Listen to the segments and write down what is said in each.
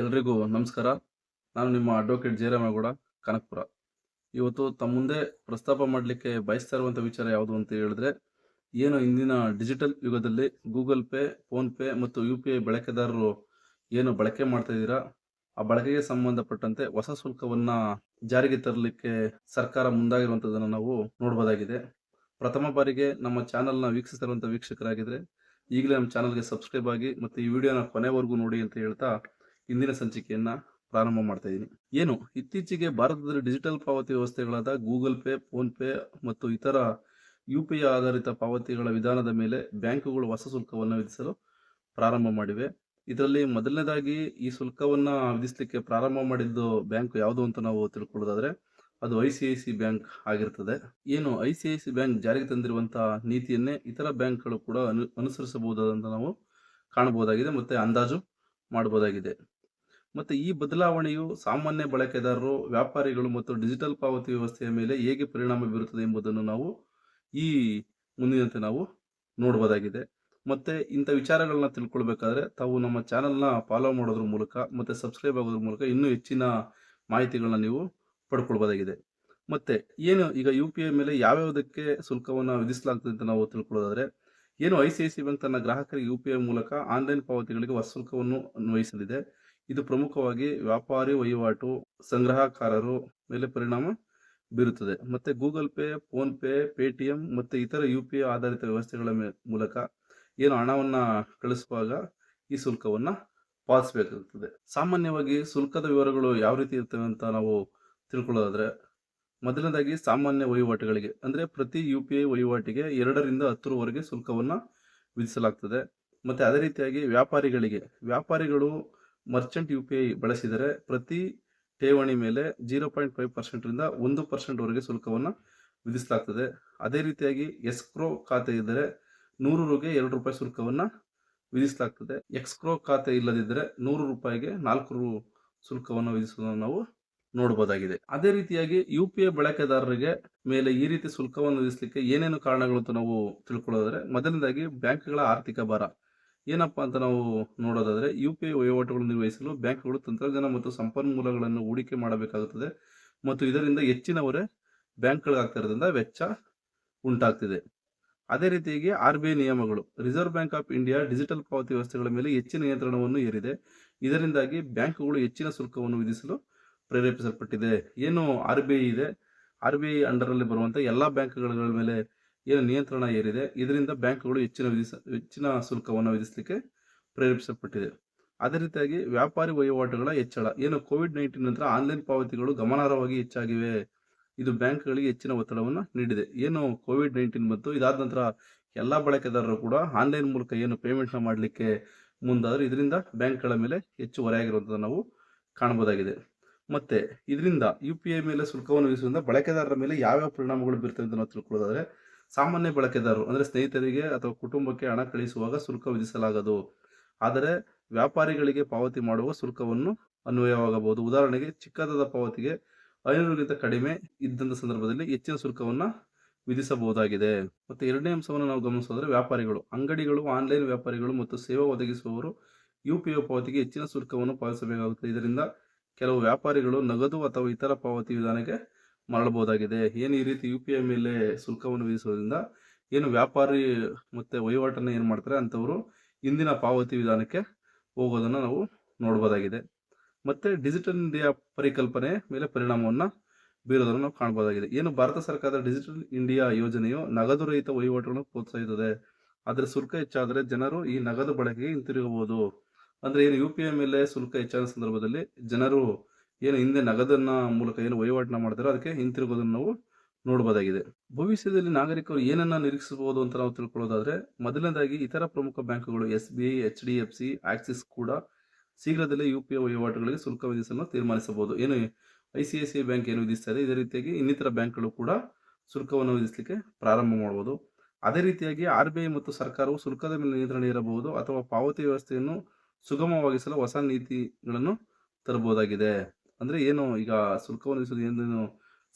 ಎಲ್ರಿಗೂ ನಮಸ್ಕಾರ. ನಾನು ನಿಮ್ಮ ಅಡ್ವೊಕೇಟ್ ಜಯರಾಮೇಗೌಡ ಕನಕಪುರ. ಇವತ್ತು ತಮ್ಮ ಮುಂದೆ ಪ್ರಸ್ತಾಪ ಮಾಡಲಿಕ್ಕೆ ಬಯಸ್ತಾ ಇರುವಂಥ ವಿಚಾರ ಯಾವುದು ಅಂತ ಹೇಳಿದ್ರೆ, ಏನು ಇಂದಿನ ಡಿಜಿಟಲ್ ಯುಗದಲ್ಲಿ ಗೂಗಲ್ ಪೇ ಫೋನ್ಪೇ ಮತ್ತು ಯು ಪಿ ಐ ಬಳಕೆದಾರರು ಏನು ಬಳಕೆ ಮಾಡ್ತಾ ಇದ್ದೀರಾ? ಆ ಬಳಕೆಗೆ ಸಂಬಂಧಪಟ್ಟಂತೆ ಹೊಸ ಶುಲ್ಕವನ್ನು ಜಾರಿಗೆ ತರಲಿಕ್ಕೆ ಸರ್ಕಾರ ಮುಂದಾಗಿರುವಂಥದ್ದನ್ನು ನಾವು ನೋಡ್ಬೋದಾಗಿದೆ. ಪ್ರಥಮ ಬಾರಿಗೆ ನಮ್ಮ ಚಾನಲ್ನ ವೀಕ್ಷಿಸಿರುವಂಥ ವೀಕ್ಷಕರಾಗಿದ್ದರೆ ಈಗಲೇ ನಮ್ಮ ಚಾನಲ್ಗೆ ಸಬ್ಸ್ಕ್ರೈಬ್ ಆಗಿ ಮತ್ತು ಈ ವಿಡಿಯೋನ ಕೊನೆವರೆಗೂ ನೋಡಿ ಅಂತ ಹೇಳ್ತಾ ಇಂದಿನ ಸಂಚಿಕೆಯನ್ನ ಪ್ರಾರಂಭ ಮಾಡ್ತಾ ಇದ್ದೀನಿ ಏನು, ಇತ್ತೀಚೆಗೆ ಭಾರತದಲ್ಲಿ ಡಿಜಿಟಲ್ ಪಾವತಿ ವ್ಯವಸ್ಥೆಗಳಾದ ಗೂಗಲ್ ಪೇ ಫೋನ್ ಪೇ ಮತ್ತು ಇತರ ಯು ಪಿ ಆಧಾರಿತ ಪಾವತಿಗಳ ವಿಧಾನದ ಮೇಲೆ ಬ್ಯಾಂಕುಗಳು ಹೊಸ ಶುಲ್ಕವನ್ನು ವಿಧಿಸಲು ಪ್ರಾರಂಭ ಮಾಡಿವೆ. ಇದರಲ್ಲಿ ಮೊದಲನೇದಾಗಿ ಈ ಶುಲ್ಕವನ್ನು ವಿಧಿಸಲಿಕ್ಕೆ ಪ್ರಾರಂಭ ಮಾಡಿದ್ದು ಬ್ಯಾಂಕ್ ಯಾವುದು ಅಂತ ನಾವು ತಿಳ್ಕೊಳ್ಳೋದಾದ್ರೆ, ಅದು I C I C bank ಆಗಿರ್ತದೆ. ಏನು, I C I C bank ಜಾರಿಗೆ ತಂದಿರುವಂತಹ ನೀತಿಯನ್ನೇ ಇತರ ಬ್ಯಾಂಕ್ಗಳು ಕೂಡ ಅನು, ಅನುಸರಿಸಬಹುದಾದಂತ ನಾವು ಕಾಣಬಹುದಾಗಿದೆ ಮತ್ತೆ ಅಂದಾಜು ಮಾಡಬಹುದಾಗಿದೆ. ಮತ್ತೆ ಈ ಬದಲಾವಣೆಯು ಸಾಮಾನ್ಯ ಬಳಕೆದಾರರು, ವ್ಯಾಪಾರಿಗಳು ಮತ್ತು ಡಿಜಿಟಲ್ ಪಾವತಿ ವ್ಯವಸ್ಥೆಯ ಮೇಲೆ ಹೇಗೆ ಪರಿಣಾಮ ಬೀರುತ್ತದೆ ಎಂಬುದನ್ನು ನಾವು ಈ ಮುಂದಿನಂತೆ ನಾವು ನೋಡಬಹುದಾಗಿದೆ ಮತ್ತು ಇಂಥ ವಿಚಾರಗಳನ್ನ ತಿಳ್ಕೊಳ್ಬೇಕಾದ್ರೆ ತಾವು ನಮ್ಮ ಚಾನಲ್ನ ಫಾಲೋ ಮಾಡೋದ್ರ ಮೂಲಕ ಮತ್ತು ಸಬ್ಸ್ಕ್ರೈಬ್ ಆಗೋದ್ರ ಮೂಲಕ ಇನ್ನೂ ಹೆಚ್ಚಿನ ಮಾಹಿತಿಗಳನ್ನ ನೀವು ಪಡ್ಕೊಳ್ಬೋದಾಗಿದೆ. ಮತ್ತು ಏನು ಈಗ ಯು ಪಿ ಐ ಮೇಲೆ ಯಾವ್ಯಾವುದಕ್ಕೆ ಶುಲ್ಕವನ್ನು ವಿಧಿಸಲಾಗ್ತದೆ ಅಂತ ನಾವು ತಿಳ್ಕೊಳ್ಳೋದಾದರೆ, ಏನು I C I C bank ತನ್ನ ಗ್ರಾಹಕರಿಗೆ ಯು ಪಿ ಐ ಮೂಲಕ ಆನ್ಲೈನ್ ಪಾವತಿಗಳಿಗೆ ಹೊಸ ಶುಲ್ಕವನ್ನು ಅನ್ವಯಿಸಲಿದೆ. ಇದು ಪ್ರಮುಖವಾಗಿ ವ್ಯಾಪಾರಿ, ವಹಿವಾಟು, ಸಂಗ್ರಹಕಾರರು ಮೇಲೆ ಪರಿಣಾಮ ಬೀರುತ್ತದೆ. ಮತ್ತೆ Google pay, PhonePe, Paytm ಮತ್ತೆ ಇತರ ಯು ಪಿ ಆಧಾರಿತ ವ್ಯವಸ್ಥೆಗಳ ಮೂಲಕ ಏನು ಹಣವನ್ನ ಕಳಿಸುವಾಗ ಈ ಶುಲ್ಕವನ್ನ ಪಾಲಿಸಬೇಕಾಗುತ್ತದೆ ಸಾಮಾನ್ಯವಾಗಿ ಶುಲ್ಕದ ವಿವರಗಳು ಯಾವ ರೀತಿ ಇರ್ತವೆ ಅಂತ ನಾವು ತಿಳ್ಕೊಳ್ಳೋದಾದ್ರೆ, ಮೊದಲನೇದಾಗಿ ಸಾಮಾನ್ಯ ವಹಿವಾಟುಗಳಿಗೆ, ಅಂದ್ರೆ ಪ್ರತಿ ಯು ಪಿ ಐ ವಹಿವಾಟಿಗೆ ಎರಡರಿಂದ ಹತ್ತರವರೆಗೆ ಶುಲ್ಕವನ್ನ ವಿಧಿಸಲಾಗ್ತದೆ. ಮತ್ತೆ ಅದೇ ರೀತಿಯಾಗಿ ವ್ಯಾಪಾರಿಗಳಿಗೆ, ವ್ಯಾಪಾರಿಗಳು ಮರ್ಚೆಂಟ್ ಯು ಪಿ ಐ ಬಳಸಿದರೆ ಪ್ರತಿ ಠೇವಣಿ ಮೇಲೆ ಜೀರೋ ಪಾಯಿಂಟ್ ಫೈವ್ ಪರ್ಸೆಂಟ್ರಿಂದ ಒಂದು ಪರ್ಸೆಂಟ್ವರೆಗೆ ಶುಲ್ಕವನ್ನು ವಿಧಿಸಲಾಗ್ತದೆ. ಅದೇ ರೀತಿಯಾಗಿ ಎಸ್ಕ್ರೋ ಖಾತೆ ಇದ್ದರೆ ನೂರು ರುಗೆ ಎರಡು ರೂಪಾಯಿ ಶುಲ್ಕವನ್ನು ವಿಧಿಸಲಾಗ್ತದೆ. ಎಕ್ಸ್ಕ್ರೋ ಖಾತೆ ಇಲ್ಲದಿದ್ದರೆ ನೂರು ರೂಪಾಯಿಗೆ ನಾಲ್ಕು ರೂ ಶುಲ್ಕವನ್ನು ವಿಧಿಸುವುದನ್ನು ನಾವು ನೋಡಬಹುದಾಗಿದೆ. ಅದೇ ರೀತಿಯಾಗಿ ಯು ಪಿ ಐ ಬಳಕೆದಾರರಿಗೆ ಮೇಲೆ ಈ ರೀತಿ ಶುಲ್ಕವನ್ನು ವಿಧಿಸಲಿಕ್ಕೆ ಏನೇನು ಕಾರಣಗಳು ಅಂತ ನಾವು ತಿಳ್ಕೊಳ್ಳೋದಾದ್ರೆ, ಮೊದಲನೇದಾಗಿ ಬ್ಯಾಂಕ್ಗಳ ಆರ್ಥಿಕ ಭಾರ. ಏನಪ್ಪಾ ಅಂತ ನಾವು ನೋಡೋದಾದರೆ ಯು ಪಿ ಐ ವಹಿವಾಟುಗಳನ್ನು ನಿರ್ವಹಿಸಲು ಬ್ಯಾಂಕ್ಗಳು ತಂತ್ರಜ್ಞಾನ ಮತ್ತು ಸಂಪನ್ಮೂಲಗಳನ್ನು ಹೂಡಿಕೆ ಮಾಡಬೇಕಾಗುತ್ತದೆ ಮತ್ತು ಇದರಿಂದ ಹೆಚ್ಚಿನವರೇ ಬ್ಯಾಂಕ್ಗಳಾಗ್ತಿರೋದ್ರಿಂದ ವೆಚ್ಚ ಉಂಟಾಗ್ತಿದೆ. ಅದೇ ರೀತಿಯಾಗಿ ಆರ್ ಬಿ ಐ ನಿಯಮಗಳು, reserve bank of India digital ಪಾವತಿ ವ್ಯವಸ್ಥೆಗಳ ಮೇಲೆ ಹೆಚ್ಚಿನ ನಿಯಂತ್ರಣವನ್ನು ಏರಿದೆ. ಇದರಿಂದಾಗಿ ಬ್ಯಾಂಕ್ಗಳು ಹೆಚ್ಚಿನ ಶುಲ್ಕವನ್ನು ವಿಧಿಸಲು ಪ್ರೇರೇಪಿಸಲ್ಪಟ್ಟಿದೆ. ಏನು ಆರ್ ಬಿ ಐ ಇದೆ? ಆರ್ ಬಿ ಐ ಅಂಡರಲ್ಲಿ ಬರುವಂಥ ಎಲ್ಲ ಬ್ಯಾಂಕ್ಗಳ ಮೇಲೆ ಏನು ನಿಯಂತ್ರಣ ಏರಿದೆ, ಇದರಿಂದ ಬ್ಯಾಂಕ್ಗಳು ಹೆಚ್ಚಿನ ವಿಧಿಸ, ಹೆಚ್ಚಿನ ಶುಲ್ಕವನ್ನು ವಿಧಿಸಲಿಕ್ಕೆ ಪ್ರೇರೇಪಿಸಲ್ಪಟ್ಟಿದೆ. ಅದೇ ರೀತಿಯಾಗಿ ವ್ಯಾಪಾರಿ ವಹಿವಾಟುಗಳ ಹೆಚ್ಚಳ. ಏನು ಕೋವಿಡ್ ನೈನ್ಟೀನ್ ನಂತರ ಆನ್ಲೈನ್ ಪಾವತಿಗಳು ಗಮನಾರ್ಹವಾಗಿ ಹೆಚ್ಚಾಗಿವೆ. ಇದು ಬ್ಯಾಂಕ್ಗಳಿಗೆ ಹೆಚ್ಚಿನ ಒತ್ತಡವನ್ನು ನೀಡಿದೆ. ಏನು ಕೋವಿಡ್ ನೈನ್ಟೀನ್ ಮತ್ತು ಇದಾದ ನಂತರ ಎಲ್ಲ ಬಳಕೆದಾರರು ಕೂಡ ಆನ್ಲೈನ್ ಮೂಲಕ ಏನು ಪೇಮೆಂಟ್ನ ಮಾಡಲಿಕ್ಕೆ ಮುಂದಾದರೆ, ಇದರಿಂದ ಬ್ಯಾಂಕ್ಗಳ ಮೇಲೆ ಹೆಚ್ಚು ಹೊರೆಯಾಗಿರುವಂಥದ್ದು ನಾವು ಕಾಣಬಹುದಾಗಿದೆ. ಮತ್ತೆ, ಇದರಿಂದ ಯು ಪಿ ಐ ಮೇಲೆ ಶುಲ್ಕವನ್ನು ವಿಧಿಸುವುದರಿಂದ ಬಳಕೆದಾರರ ಮೇಲೆ ಯಾವ್ಯಾವ ಪರಿಣಾಮಗಳು ಬೀರ್ತವೆ ಅಂತ ನಾವು ತಿಳ್ಕೊಳ್ಳೋದಾದ್ರೆ ಸಾಮಾನ್ಯ ಬಳಕೆದಾರರು, ಅಂದರೆ ಸ್ನೇಹಿತರಿಗೆ ಅಥವಾ ಕುಟುಂಬಕ್ಕೆ ಹಣ ಕಳಿಸುವಾಗ ಶುಲ್ಕ ವಿಧಿಸಲಾಗದು. ಆದರೆ ವ್ಯಾಪಾರಿಗಳಿಗೆ ಪಾವತಿ ಮಾಡುವ ಶುಲ್ಕವನ್ನು ಅನ್ವಯವಾಗಬಹುದು. ಉದಾಹರಣೆಗೆ, ಚಿಕ್ಕದಾದ ಪಾವತಿಗೆ ಐನೂರಿಗಿಂತ ಕಡಿಮೆ ಇದ್ದಂಥ ಸಂದರ್ಭದಲ್ಲಿ ಹೆಚ್ಚಿನ ಶುಲ್ಕವನ್ನು ವಿಧಿಸಬಹುದಾಗಿದೆ. ಮತ್ತು ಎರಡನೇ ಅಂಶವನ್ನು ನಾವು ಗಮನಿಸೋದ್ರೆ ವ್ಯಾಪಾರಿಗಳು, ಅಂಗಡಿಗಳು, ಆನ್ಲೈನ್ ವ್ಯಾಪಾರಿಗಳು ಮತ್ತು ಸೇವಾ ಒದಗಿಸುವವರು ಯು ಪಿ ಐ ಪಾವತಿಗೆ ಹೆಚ್ಚಿನ ಶುಲ್ಕವನ್ನು ಪಾವತಿಸಬೇಕಾಗುತ್ತದೆ. ಇದರಿಂದ ಕೆಲವು ವ್ಯಾಪಾರಿಗಳು ನಗದು ಅಥವಾ ಇತರ ಪಾವತಿ ವಿಧಾನಕ್ಕೆ ಮರಳಬಹುದಾಗಿದೆ ಏನು ಈ ರೀತಿ ಯು ಪಿ ಐ ಮೇಲೆ ಶುಲ್ಕವನ್ನು ವಿಧಿಸೋದ್ರಿಂದ ಏನು ವ್ಯಾಪಾರಿ ಮತ್ತು ವಹಿವಾಟನ್ನು ಏನು ಮಾಡ್ತಾರೆ ಅಂಥವರು ಇಂದಿನ ಪಾವತಿ ವಿಧಾನಕ್ಕೆ ಹೋಗೋದನ್ನು ನಾವು ನೋಡ್ಬೋದಾಗಿದೆ. ಮತ್ತು ಡಿಜಿಟಲ್ ಇಂಡಿಯಾ ಪರಿಕಲ್ಪನೆ ಮೇಲೆ ಪರಿಣಾಮವನ್ನು ಬೀರೋದನ್ನು ನಾವು ಕಾಣ್ಬೋದಾಗಿದೆ. ಏನು ಭಾರತ ಸರ್ಕಾರದ ಡಿಜಿಟಲ್ ಇಂಡಿಯಾ ಯೋಜನೆಯು ನಗದು ರಹಿತ ವಹಿವಾಟುಗಳನ್ನು ಪ್ರೋತ್ಸಾಹಿಸುತ್ತದೆ. ಆದರೆ ಶುಲ್ಕ ಹೆಚ್ಚಾದರೆ ಜನರು ಈ ನಗದು ಬಳಕೆಗೆ ಹಿಂತಿರುಗಬಹುದು. ಅಂದರೆ ಏನು ಯು ಪಿ ಐ ಮೇಲೆ ಶುಲ್ಕ ಹೆಚ್ಚಾದ ಸಂದರ್ಭದಲ್ಲಿ ಜನರು ಏನು ಹಿಂದೆ ನಗದನ್ನ ಮೂಲಕ ಏನು ವಹಿವಾಟನ ಮಾಡ್ತಾರೋ ಅದಕ್ಕೆ ಹಿಂತಿರುಗೋದನ್ನು ನಾವು ನೋಡಬಹುದಾಗಿದೆ ಭವಿಷ್ಯದಲ್ಲಿ ನಾಗರಿಕರು ಏನನ್ನ ನಿರೀಕ್ಷಿಸಬಹುದು ಅಂತ ನಾವು ತಿಳ್ಕೊಳ್ಳೋದಾದ್ರೆ, ಮೊದಲನೇದಾಗಿ ಇತರ ಪ್ರಮುಖ ಬ್ಯಾಂಕುಗಳು S B I, H D F C, Axis ಕೂಡ ಶೀಘ್ರದಲ್ಲೇ ಯು ಪಿ ಐ ವಹಿವಾಟುಗಳಿಗೆ ಶುಲ್ಕ ವಿಧಿಸಲು ತೀರ್ಮಾನಿಸಬಹುದು. ಏನು I C I C I bank ಏನು ವಿಧಿಸ್ತಾ ಇದೆ ಇದೇ ರೀತಿಯಾಗಿ ಇನ್ನಿತರ ಬ್ಯಾಂಕ್ಗಳು ಕೂಡ ಶುಲ್ಕವನ್ನು ವಿಧಿಸಲಿಕ್ಕೆ ಪ್ರಾರಂಭ ಮಾಡಬಹುದು ಅದೇ ರೀತಿಯಾಗಿ ಆರ್ ಬಿ ಐ ಮತ್ತು ಸರ್ಕಾರವು ಶುಲ್ಕದ ಮೇಲೆ ನಿಯಂತ್ರಣ ಇರಬಹುದು ಅಥವಾ ಪಾವತಿ ವ್ಯವಸ್ಥೆಯನ್ನು ಸುಗಮವಾಗಿಸಲು ಹೊಸ ನೀತಿಗಳನ್ನು ತರಬಹುದಾಗಿದೆ. ಅಂದ್ರೆ ಏನು, ಈಗ ಶುಲ್ಕವನ್ನು ವಿಧಿಸೋದು ಏನೇನು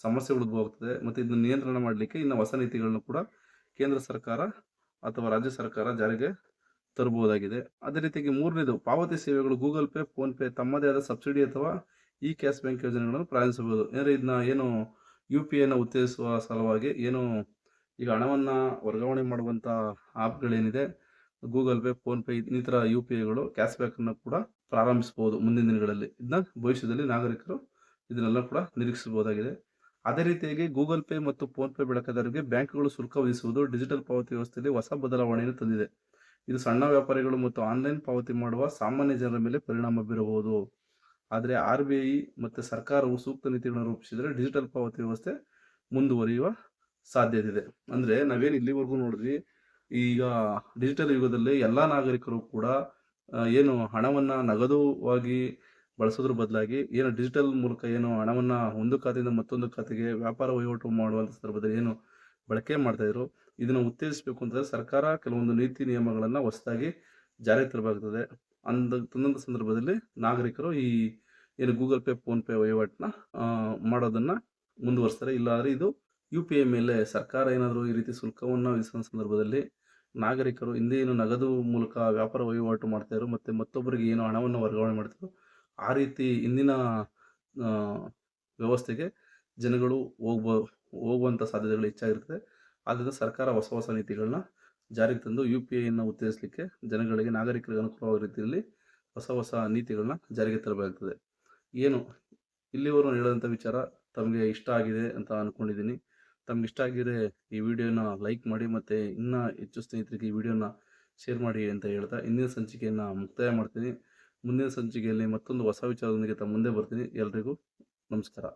ಸಮಸ್ಯೆ ಉದ್ಭವಾಗ್ತದೆ ಮತ್ತೆ ಇದನ್ನು ನಿಯಂತ್ರಣ ಮಾಡಲಿಕ್ಕೆ ಇನ್ನು ಹೊಸ ನೀತಿಗಳನ್ನು ಕೂಡ ಕೇಂದ್ರ ಸರ್ಕಾರ ಅಥವಾ ರಾಜ್ಯ ಸರ್ಕಾರ ಜಾರಿಗೆ ತರಬಹುದಾಗಿದೆ. ಅದೇ ರೀತಿಯಾಗಿ ಮೂರನೇದು, ಪಾವತಿ ಸೇವೆಗಳು ಗೂಗಲ್ ಪೇ ಫೋನ್ಪೇ ತಮ್ಮದೇ ಆದ ಸಬ್ಸಿಡಿ ಅಥವಾ ಇ ಕ್ಯಾಶ್ ಬ್ಯಾಂಕ್ ಯೋಜನೆಗಳನ್ನು ಪ್ರಾರಂಭಿಸಬಹುದು. ಅಂದರೆ ಇದನ್ನ ಏನು ಯು ಪಿ ಐನ ಉತ್ತೇಜಿಸುವ ಸಲುವಾಗಿ ಏನು ಈಗ ಹಣವನ್ನು ವರ್ಗಾವಣೆ ಮಾಡುವಂಥ ಆ್ಯಪ್ಗಳೇನಿದೆ ಗೂಗಲ್ ಪೇ, ಫೋನ್ ಪೇ, ಇನ್ನಿತರ ಯು ಪಿ ಐಗಳು ಕ್ಯಾಶ್ ಬ್ಯಾಕನ್ನು ಕೂಡ ಪ್ರಾರಂಭಿಸಬಹುದು ಮುಂದಿನ ದಿನಗಳಲ್ಲಿ. ಇದನ್ನ ಭವಿಷ್ಯದಲ್ಲಿ ನಾಗರಿಕರು ಇದನ್ನೆಲ್ಲ ಕೂಡ ನಿರೀಕ್ಷಿಸಬಹುದಾಗಿದೆ. ಅದೇ ರೀತಿಯಾಗಿ ಗೂಗಲ್ ಪೇ ಮತ್ತು ಫೋನ್ ಪೇ ಬಳಕೆದಾರರಿಗೆ ಬ್ಯಾಂಕ್ಗಳು ಶುಲ್ಕ ವಿಧಿಸುವುದು ಡಿಜಿಟಲ್ ಪಾವತಿ ವ್ಯವಸ್ಥೆಯಲ್ಲಿ ಹೊಸ ಬದಲಾವಣೆಯನ್ನು ತಂದಿದೆ. ಇದು ಸಣ್ಣ ವ್ಯಾಪಾರಿಗಳು ಮತ್ತು ಆನ್ಲೈನ್ ಪಾವತಿ ಮಾಡುವ ಸಾಮಾನ್ಯ ಜನರ ಮೇಲೆ ಪರಿಣಾಮ ಬೀರಬಹುದು. ಆದರೆ ಆರ್ ಬಿ ಐ ಮತ್ತು ಸರ್ಕಾರವು ಸೂಕ್ತ ನೀತಿಗಳನ್ನು ರೂಪಿಸಿದರೆ ಡಿಜಿಟಲ್ ಪಾವತಿ ವ್ಯವಸ್ಥೆ ಮುಂದುವರಿಯುವ ಸಾಧ್ಯತೆ ಇದೆ ಅಂದರೆ ನಾವೇನು ಇಲ್ಲಿವರೆಗೂ ನೋಡಿದ್ವಿ ಈಗ ಡಿಜಿಟಲ್ ಯುಗದಲ್ಲಿ ಎಲ್ಲ ನಾಗರಿಕರು ಕೂಡ ಏನು ಹಣವನ್ನು ನಗದುವಾಗಿ ಬಳಸೋದ್ರ ಬದಲಾಗಿ ಏನು ಡಿಜಿಟಲ್ ಮೂಲಕ ಏನು ಹಣವನ್ನು ಒಂದು ಖಾತೆಯಿಂದ ಮತ್ತೊಂದು ಖಾತೆಗೆ ವ್ಯಾಪಾರ ವಹಿವಾಟು ಮಾಡುವಂಥ ಸಂದರ್ಭದಲ್ಲಿ ಏನು ಬಳಕೆ ಮಾಡ್ತಾ ಇದ್ರು, ಇದನ್ನು ಉತ್ತೇಜಿಸಬೇಕು ಅಂತಂದರೆ ಸರ್ಕಾರ ಕೆಲವೊಂದು ನೀತಿ ನಿಯಮಗಳನ್ನು ಹೊಸದಾಗಿ ಜಾರಿಗೆ ತರಬೇಕಾಗ್ತದೆ. ಅಂದ ತಂದಂಥ ಸಂದರ್ಭದಲ್ಲಿ ನಾಗರಿಕರು ಈ ಏನು ಗೂಗಲ್ ಪೇ ಫೋನ್ ಪೇ ವಹಿವಾಟನ್ನ ಮಾಡೋದನ್ನ ಮುಂದುವರಿಸ್ತಾರೆ. ಇಲ್ಲಾಂದ್ರೆ ಇದು ಯು ಪಿ ಐ ಮೇಲೆ ಸರ್ಕಾರ ಏನಾದರೂ ಈ ರೀತಿ ಶುಲ್ಕವನ್ನು ವಿಧಿಸುವ ಸಂದರ್ಭದಲ್ಲಿ ನಾಗರಿಕರು ಹಿಂದೆ ನಗದು ಮೂಲಕ ವ್ಯಾಪಾರ ವಹಿವಾಟು ಮಾಡ್ತಾಯಿದ್ರು ಮತ್ತು ಮತ್ತೊಬ್ಬರಿಗೆ ಏನು ಹಣವನ್ನು ವರ್ಗಾವಣೆ ಮಾಡ್ತಿದ್ರು ಆ ರೀತಿ ಇಂದಿನ ವ್ಯವಸ್ಥೆಗೆ ಜನಗಳು ಹೋಗ್ಬ ಹೋಗುವಂಥ ಸಾಧ್ಯತೆಗಳು ಹೆಚ್ಚಾಗಿರ್ತದೆ. ಆದ್ದರಿಂದ ಸರ್ಕಾರ ಹೊಸ ಹೊಸ ನೀತಿಗಳನ್ನ ಜಾರಿಗೆ ತಂದು ಯು ಪಿ ಐನ ಉತ್ತೇಜಿಸಲಿಕ್ಕೆ ಜನಗಳಿಗೆ, ನಾಗರಿಕರಿಗೆ ಅನುಕೂಲವಾದ ರೀತಿಯಲ್ಲಿ ಹೊಸ ಹೊಸ ನೀತಿಗಳನ್ನ ಜಾರಿಗೆ ತರಬೇಕಾಗ್ತದೆ. ಏನು ಇಲ್ಲಿವರು ಹೇಳಿದಂಥ ವಿಚಾರ ತಮಗೆ ಇಷ್ಟ ಆಗಿದೆ ಅಂತ ಅಂದ್ಕೊಂಡಿದ್ದೀನಿ ತಮ್ಗೆ ಇಷ್ಟ ಆಗಿದ್ರೆ ಈ ವಿಡಿಯೋನ ಲೈಕ್ ಮಾಡಿ ಮತ್ತು ಇನ್ನೂ ಹೆಚ್ಚು ಸ್ನೇಹಿತರಿಗೆ ಈ ವಿಡಿಯೋನ ಶೇರ್ ಮಾಡಿ ಅಂತ ಹೇಳ್ತಾ ಇಂದಿನ ಸಂಚಿಕೆಯನ್ನು ಮುಕ್ತಾಯ ಮಾಡ್ತೀನಿ. ಮುಂದಿನ ಸಂಚಿಕೆಯಲ್ಲಿ ಮತ್ತೊಂದು ಹೊಸ ವಿಚಾರದೊಂದಿಗೆ ತಮ್ಮ ಮುಂದೆ ಬರ್ತೀನಿ. ಎಲ್ರಿಗೂ ನಮಸ್ಕಾರ.